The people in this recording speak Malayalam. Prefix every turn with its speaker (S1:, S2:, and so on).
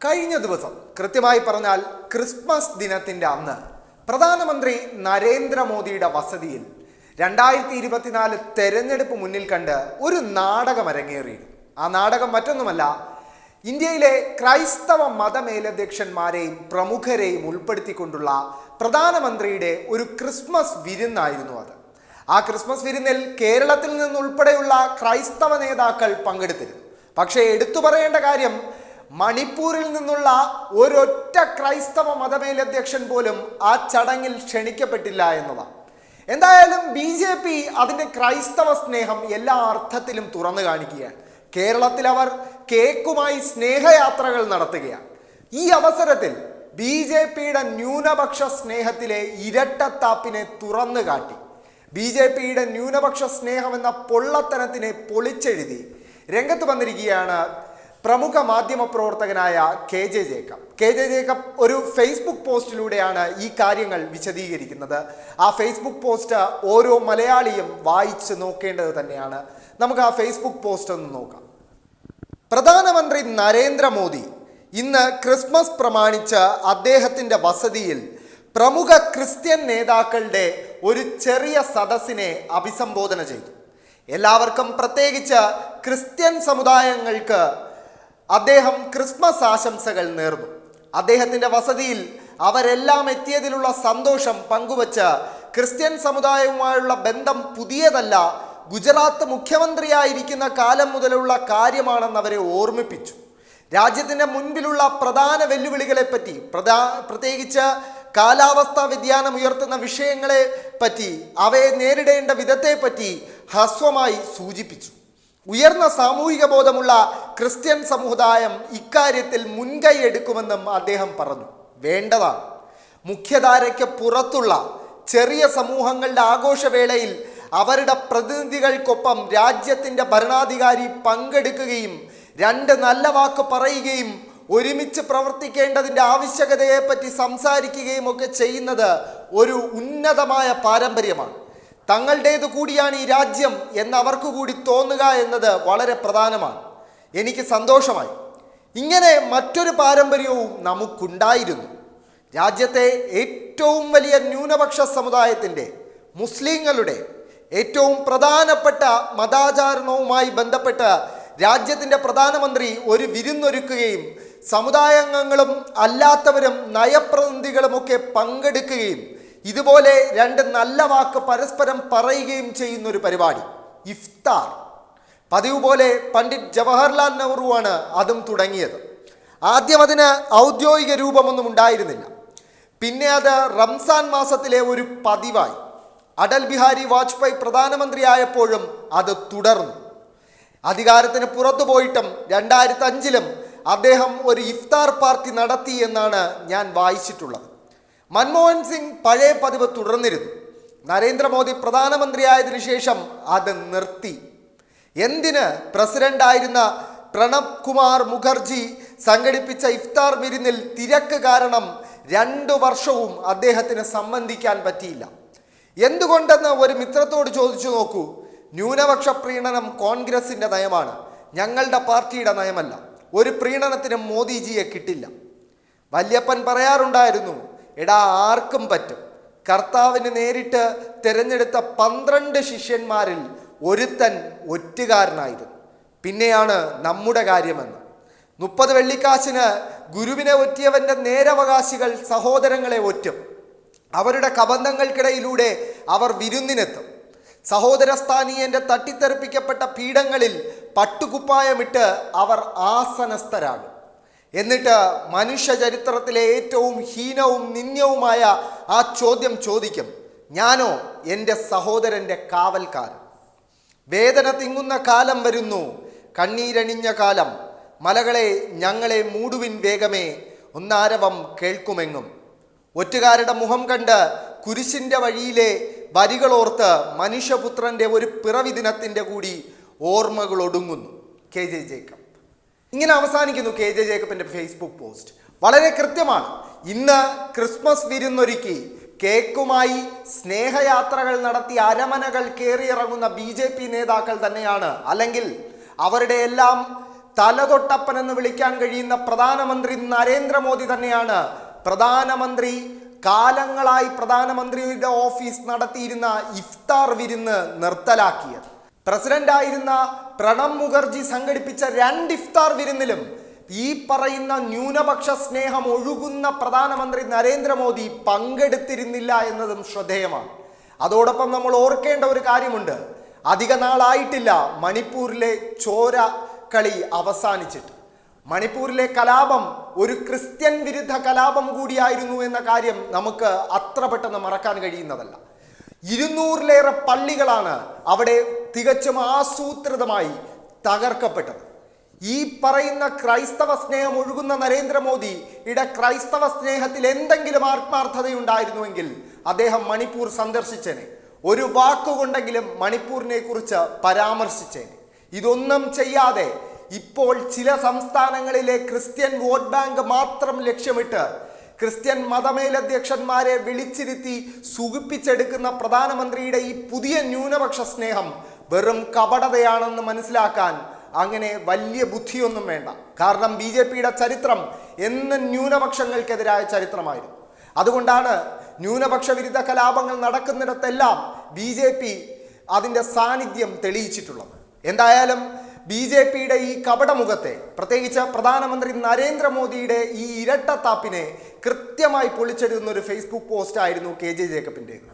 S1: കഴിഞ്ഞ ദിവസം കൃത്യമായി പറഞ്ഞാൽ ക്രിസ്മസ് ദിനത്തിന്റെ അന്ന് പ്രധാനമന്ത്രി നരേന്ദ്രമോദിയുടെ വസതിയിൽ രണ്ടായിരത്തി ഇരുപത്തിനാല് തെരഞ്ഞെടുപ്പ് മുന്നിൽ കണ്ട് ഒരു നാടകം അരങ്ങേറിയിരുന്നു. ആ നാടകം മറ്റൊന്നുമല്ല ഇന്ത്യയിലെ ക്രൈസ്തവ മതമേലധ്യക്ഷന്മാരെയും പ്രമുഖരെയും ഉൾപ്പെടുത്തിക്കൊണ്ടുള്ള പ്രധാനമന്ത്രിയുടെ ഒരു ക്രിസ്മസ് വിരുന്നായിരുന്നു അത്. ആ ക്രിസ്മസ് വിരുന്നിൽ കേരളത്തിൽ നിന്നുൾപ്പെടെയുള്ള ക്രൈസ്തവ നേതാക്കൾ പങ്കെടുത്തിരുന്നു. പക്ഷേ എടുത്തു പറയേണ്ട കാര്യം മണിപ്പൂരിൽ നിന്നുള്ള ഒരൊറ്റ ക്രൈസ്തവ മതമേലധ്യക്ഷൻ പോലും ആ ചടങ്ങിൽ ക്ഷണിക്കപ്പെട്ടില്ല എന്നതാണ്. എന്തായാലും ബി ജെ പി അതിന്റെ ക്രൈസ്തവ സ്നേഹം എല്ലാ അർത്ഥത്തിലും തുറന്നു കാണിക്കുകയാണ്. കേരളത്തിൽ അവർ കേക്കുമായി സ്നേഹയാത്രകൾ നടത്തുകയാണ്. ഈ അവസരത്തിൽ ബി ജെ പിയുടെ ന്യൂനപക്ഷ സ്നേഹത്തിലെ ഇരട്ടത്താപ്പിനെ തുറന്നു കാട്ടി. ബി ജെ പിയുടെ ന്യൂനപക്ഷ സ്നേഹം എന്ന പൊള്ളത്തനത്തിനെ പൊളിച്ചെഴുതി രംഗത്ത് വന്നിരിക്കുകയാണ് പ്രമുഖ മാധ്യമ പ്രവർത്തകനായ K J Jacob. K J Jacob ഒരു ഫേസ്ബുക്ക് പോസ്റ്റിലൂടെയാണ് ഈ കാര്യങ്ങൾ വിശദീകരിക്കുന്നത്. ആ ഫേസ്ബുക്ക് പോസ്റ്റ് ഓരോ മലയാളിയും വായിച്ച് നോക്കേണ്ടത് തന്നെയാണ്. നമുക്ക് ആ ഫേസ്ബുക്ക് പോസ്റ്റ് ഒന്ന് നോക്കാം. പ്രധാനമന്ത്രി നരേന്ദ്രമോദി ഇന്ന് ക്രിസ്മസ് പ്രമാണിച്ച് അദ്ദേഹത്തിന്റെ വസതിയിൽ പ്രമുഖ ക്രിസ്ത്യൻ നേതാക്കളുടെ ഒരു ചെറിയ സദസ്സിനെ അഭിസംബോധന ചെയ്തു. എല്ലാവർക്കും പ്രത്യേകിച്ച് ക്രിസ്ത്യൻ സമുദായങ്ങൾക്ക് അദ്ദേഹം ക്രിസ്മസ് ആശംസകൾ നേർന്നു. അദ്ദേഹത്തിന്റെ വസതിയിൽ അവരെല്ലാം എത്തിയതിലുള്ള സന്തോഷം പങ്കുവച്ച് ക്രിസ്ത്യൻ സമുദായവുമായുള്ള ബന്ധം പുതിയതല്ല ഗുജറാത്ത് മുഖ്യമന്ത്രിയായിരിക്കുന്ന കാലം മുതലുള്ള കാര്യമാണെന്ന് അവരെ ഓർമ്മിപ്പിച്ചു. രാജ്യത്തിന്റെ മുൻപിലുള്ള പ്രധാന വെല്ലുവിളികളെപ്പറ്റി പ്രധാ പ്രത്യേകിച്ച് കാലാവസ്ഥാ വ്യതിയാനം ഉയർത്തുന്ന വിഷയങ്ങളെ പറ്റി അവയെ നേരിടേണ്ട വിധത്തെപ്പറ്റി ഹ്രസ്വമായി സൂചിപ്പിച്ചു. ഉയർന്ന സാമൂഹിക ബോധമുള്ള ക്രിസ്ത്യൻ സമുദായം ഇക്കാര്യത്തിൽ മുൻകൈ എടുക്കുമെന്നും അദ്ദേഹം പറഞ്ഞു. വേണ്ടതാണ്. മുഖ്യധാരയ്ക്ക് പുറത്തുള്ള ചെറിയ സമൂഹങ്ങളുടെ ആഘോഷവേളയിൽ അവരുടെ പ്രതിനിധികൾക്കൊപ്പം രാജ്യത്തിന്റെ ഭരണാധികാരി പങ്കെടുക്കുകയും രണ്ട് നല്ല വാക്ക് പറയുകയും ഒരുമിച്ച് പ്രവർത്തിക്കേണ്ടതിന്റെ ആവശ്യകതയെപ്പറ്റി സംസാരിക്കുകയും ഒക്കെ ചെയ്യുന്നത് ഒരു ഉന്നതമായ പാരമ്പര്യമാണ്. തങ്ങളുടേത് കൂടിയാണ് ഈ രാജ്യം എന്ന് അവർക്ക് കൂടി തോന്നുക എന്നത് വളരെ പ്രധാനമാണ്. എനിക്ക് സന്തോഷമായി. ഇങ്ങനെ മറ്റൊരു പാരമ്പര്യവും നമുക്കുണ്ടായിരുന്നു. രാജ്യത്തെ ഏറ്റവും വലിയ ന്യൂനപക്ഷ സമുദായത്തിന്റെ മുസ്ലിങ്ങളുടെ ഏറ്റവും പ്രധാനപ്പെട്ട മതാചാരണവുമായി ബന്ധപ്പെട്ട് രാജ്യത്തിന്റെ പ്രധാനമന്ത്രി ഒരു വിരുന്നൊരുക്കുകയും സമുദായാംഗങ്ങളും അല്ലാത്തവരും നയപ്രതിനിധികളുമൊക്കെ പങ്കെടുക്കുകയും ഇതുപോലെ രണ്ട് നല്ല വാക്ക് പരസ്പരം പറയുകയും ചെയ്യുന്ന ഒരു പരിപാടി. ഇഫ്താർ. പതിവ് പോലെ പണ്ഡിറ്റ് ജവഹർലാൽ നെഹ്റുവാണ് അതും തുടങ്ങിയത്. ആദ്യം അതിന് ഔദ്യോഗിക രൂപമൊന്നും ഉണ്ടായിരുന്നില്ല. പിന്നെ അത് റംസാൻ മാസത്തിലെ ഒരു പതിവായി. അടൽ ബിഹാരി വാജ്പേയി പ്രധാനമന്ത്രിയായപ്പോഴും അത് തുടർന്നു. അധികാരത്തിന് പുറത്തു പോയിട്ടും രണ്ടായിരത്തി അഞ്ചിലും അദ്ദേഹം ഒരു ഇഫ്താർ പാർട്ടി നടത്തി എന്നാണ് ഞാൻ വായിച്ചിട്ടുള്ളത്. മൻമോഹൻ സിംഗ് പഴയ പതിവ് തുടർന്നിരുന്നു. നരേന്ദ്രമോദി പ്രധാനമന്ത്രിയായതിനു ശേഷം അത് നിർത്തി. എന്തിന് പ്രസിഡന്റായിരുന്ന പ്രണബ് കുമാർ മുഖർജി സംഘടിപ്പിച്ച ഇഫ്താർ വിരുന്നിൽ തിരക്ക് കാരണം രണ്ടു വർഷവും അദ്ദേഹത്തിന് സംബന്ധിക്കാൻ പറ്റിയില്ല. എന്തുകൊണ്ടെന്ന് ഒരു മിത്രത്തോട് ചോദിച്ചു നോക്കൂ. ന്യൂനപക്ഷ പ്രീണനം കോൺഗ്രസിന്റെ നയമാണ്. ഞങ്ങളുടെ പാർട്ടിയുടെ നയമല്ല. ഒരു പ്രീണനത്തിനും മോദിജിയെ കിട്ടില്ല. വല്യപ്പൻ പറയാറുണ്ടായിരുന്നു എടാ ആർക്കും പറ്റും. കർത്താവിന് നേരിട്ട് തിരഞ്ഞെടുത്ത പന്ത്രണ്ട് ശിഷ്യന്മാരിൽ ഒരുത്തൻ ഒറ്റുകാരനായിരുന്നു. പിന്നെയാണ് നമ്മുടെ കാര്യമെന്ന്. മുപ്പത് വെള്ളിക്കാശിന് ഗുരുവിനെ ഒറ്റിയവന്റെ നേരവകാശികൾ സഹോദരങ്ങളെ ഒറ്റും. അവരുടെ കബന്ധങ്ങൾക്കിടയിലൂടെ അവർ വിരുന്നിനെത്തും. സഹോദരസ്ഥാനീയന്റെ തട്ടിത്തെറിപ്പിക്കപ്പെട്ട പീഠങ്ങളിൽ പട്ടുകുപ്പായമിട്ട് അവർ ആസനസ്ഥരാകും. എന്നിട്ട് മനുഷ്യ ചരിത്രത്തിലെ ഏറ്റവും ഹീനവും നിന്ദ്യവുമായ ആ ചോദ്യം ചോദിക്കും ഞാനോ എന്റെ സഹോദരന്റെ കാവൽക്കാരൻ? വേദന തിങ്ങുന്ന കാലം വരുന്നു കണ്ണീരണിഞ്ഞ കാലം. മലകളെ ഞങ്ങളെ മൂടുവിൻ വേഗമേ ഒന്നാരവം കേൾക്കുമെങ്ങും. ഒറ്റുകാരുടെ മുഖം കണ്ട് കുരിശിന്റെ വഴിയിലെ വരികളോർത്ത് മനുഷ്യപുത്രന്റെ ഒരു പിറവി ദിനത്തിന്റെ കൂടി ഓർമ്മകൾ ഒടുങ്ങുന്നു കെ ജെ ജേക്കബ്. ഇങ്ങനെ അവസാനിക്കുന്നു കെ ജെ ജേക്കബിന്റെ ഫേസ്ബുക്ക് പോസ്റ്റ് വളരെ കൃത്യമാണ്. ഇന്ന് ക്രിസ്മസ് വിരുന്നൊരുക്കി കേക്കുമായി സ്നേഹയാത്രകൾ നടത്തി അരമനകൾ കയറിയിറങ്ങുന്ന ബി ജെ പി നേതാക്കൾ തന്നെയാണ്. അല്ലെങ്കിൽ അവരുടെ എല്ലാം തലതൊട്ടപ്പൻ എന്ന് വിളിക്കാൻ കഴിയുന്ന പ്രധാനമന്ത്രി നരേന്ദ്രമോദി തന്നെയാണ്. പ്രധാനമന്ത്രി കാലങ്ങളായി പ്രധാനമന്ത്രിയുടെ ഓഫീസ് നടത്തിയിരുന്ന ഇഫ്താർ വിരുന്ന് നിർത്തലാക്കിയത്. പ്രസിഡന്റായിരുന്ന പ്രണബ് മുഖർജി സംഘടിപ്പിച്ച രണ്ട് ഇഫ്താർ വിരുന്നിലും ഈ പറയുന്ന ന്യൂനപക്ഷ സ്നേഹം ഒഴുകുന്ന പ്രധാനമന്ത്രി നരേന്ദ്രമോദി പങ്കെടുത്തിരുന്നില്ല എന്നതും ശ്രദ്ധേയമാണ്. അതോടൊപ്പം നമ്മൾ ഓർക്കേണ്ട ഒരു കാര്യമുണ്ട്. അധിക നാളായിട്ടില്ല മണിപ്പൂരിലെ ചോര കളി അവസാനിച്ചിട്ട്. മണിപ്പൂരിലെ കലാപം ഒരു ക്രിസ്ത്യൻ വിരുദ്ധ കലാപം കൂടിയായിരുന്നു എന്ന കാര്യം നമുക്ക് അത്ര പെട്ടെന്ന് മറക്കാൻ കഴിയുന്നതല്ല. ഇരുന്നൂറിലേറെ പള്ളികളാണ് അവിടെ തികച്ചും ആസൂത്രിതമായി തകർക്കപ്പെട്ടത്. ഈ പറയുന്ന ക്രൈസ്തവ സ്നേഹം ഒഴുകുന്ന നരേന്ദ്രമോദി ഇട ക്രൈസ്തവ സ്നേഹത്തിൽ എന്തെങ്കിലും ആത്മാർത്ഥതയുണ്ടായിരുന്നുവെങ്കിൽ അദ്ദേഹം മണിപ്പൂർ സന്ദർശിച്ചേനെ. ഒരു വാക്കുകൊണ്ടെങ്കിലും മണിപ്പൂരിനെ കുറിച്ച് പരാമർശിച്ചേനെ. ഇതൊന്നും ചെയ്യാതെ ഇപ്പോൾ ചില സംസ്ഥാനങ്ങളിലെ ക്രിസ്ത്യൻ വോട്ട് ബാങ്ക് മാത്രം ലക്ഷ്യമിട്ട് ക്രിസ്ത്യൻ മതമേലധ്യക്ഷന്മാരെ വിളിച്ചിരുത്തി സുഖിപ്പിച്ചെടുക്കുന്ന പ്രധാനമന്ത്രിയുടെ ഈ പുതിയ ന്യൂനപക്ഷ സ്നേഹം വെറും കപടതയാണെന്ന് മനസ്സിലാക്കാൻ അങ്ങനെ വലിയ ബുദ്ധിയൊന്നും വേണ്ട. കാരണം ബി ജെ പിയുടെ ചരിത്രം എന്നും ന്യൂനപക്ഷങ്ങൾക്കെതിരായ ചരിത്രമായിരുന്നു. അതുകൊണ്ടാണ് ന്യൂനപക്ഷ വിരുദ്ധ കലാപങ്ങൾ നടക്കുന്നിടത്തെല്ലാം ബി ജെ പി അതിന്റെ സാന്നിധ്യം തെളിയിച്ചിട്ടുള്ളത്. എന്തായാലും ബി ജെ പിയുടെ ഈ കപടമുഖത്തെ പ്രത്യേകിച്ച് പ്രധാനമന്ത്രി നരേന്ദ്രമോദിയുടെ ഈ ഇരട്ടത്താപ്പിനെ കൃത്യമായി പൊളിച്ചെടുക്കുന്ന ഒരു ഫേസ്ബുക്ക് പോസ്റ്റ് ആയിരുന്നു കെ ജെ ജേക്കബിന്റേത്.